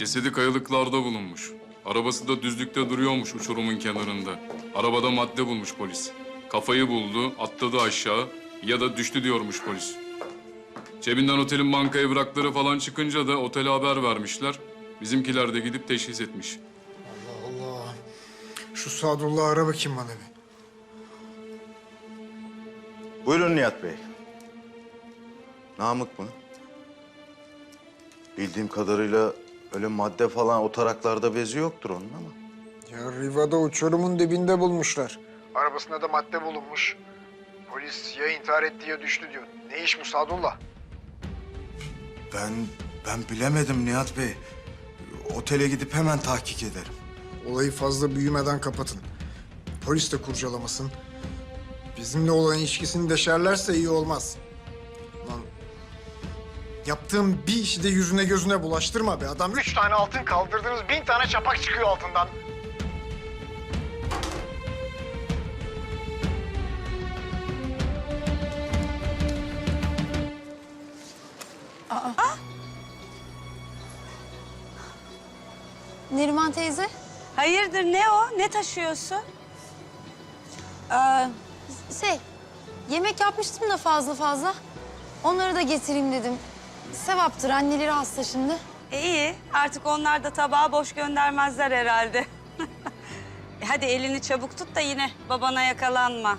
Cesedi kayalıklarda bulunmuş. Arabası da düzlükte duruyormuş uçurumun kenarında. Arabada madde bulmuş polis. Kafayı buldu, atladı aşağı ya da düştü diyormuş polis. Cebinden otelin banka evrakları falan çıkınca da otele haber vermişler. Bizimkiler de gidip teşhis etmiş. Allah Allah. Şu Sadullah ara bakayım bana bir. Buyurun Nihat Bey. Namık mı? Bildiğim kadarıyla öyle madde falan o taraklarda bezi yoktur onun ama. Ya Riva'da uçurumun dibinde bulmuşlar. Arabasında da madde bulunmuş. Polis ya intihar etti ya düştü diyor. Ne iş bu Sadullah? Ben ben bilemedim Nihat Bey. Otele gidip hemen tahkik ederim. Olayı fazla büyümeden kapatın. Polis de kurcalamasın. Bizimle olan ilişkisini deşerlerse iyi olmaz. Lan yaptığım bir işi de yüzüne gözüne bulaştırma be adam. Üç tane altın kaldırdınız, bin tane çapak çıkıyor altından. Neriman teyze. Hayırdır ne o? Ne taşıyorsun? Ee, şey, yemek yapmıştım da fazla fazla. Onları da getireyim dedim. Sevaptır, anneleri hasta şimdi. E iyi. Artık onlar da tabağı boş göndermezler herhalde. E hadi elini çabuk tut da yine babana yakalanma.